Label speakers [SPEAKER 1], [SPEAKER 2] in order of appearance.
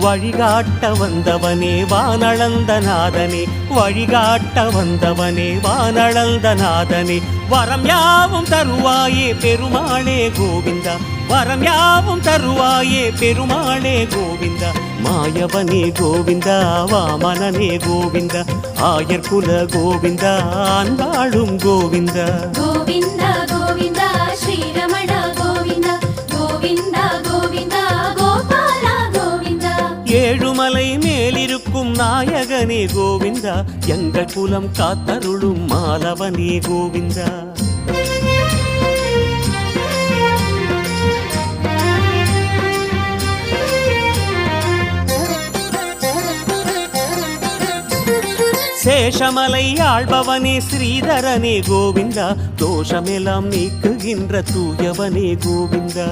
[SPEAKER 1] வழிகாட்ட வந்தவனே வானளந்த நாதனே. வழிகாட்ட வந்தவனே வானளந்த நாதனே. வரம் யாவும் தருவாயே பெருமாளே கோவிந்தா. வரம் யாவும் தருவாயே பெருமாளே கோவிந்தா. மாயவனே கோவிந்தா வாமனனே கோவிந்தா. ஆயர்குல கோவிந்தா அன்பாளும் கோவிந்தா.
[SPEAKER 2] கோவிந்தா கோவிந்தா
[SPEAKER 1] ஏழுமலை மேலிருக்கும் நாயகனே கோவிந்தா எங்கள் குலம் காத்தருளும் மாலவனே கோவிந்தா. சேஷமலை ஆழ்பவனே ஸ்ரீதரனே கோவிந்தா தோஷமெல்லாம் நீக்குகின்ற தூயவனே கோவிந்தா.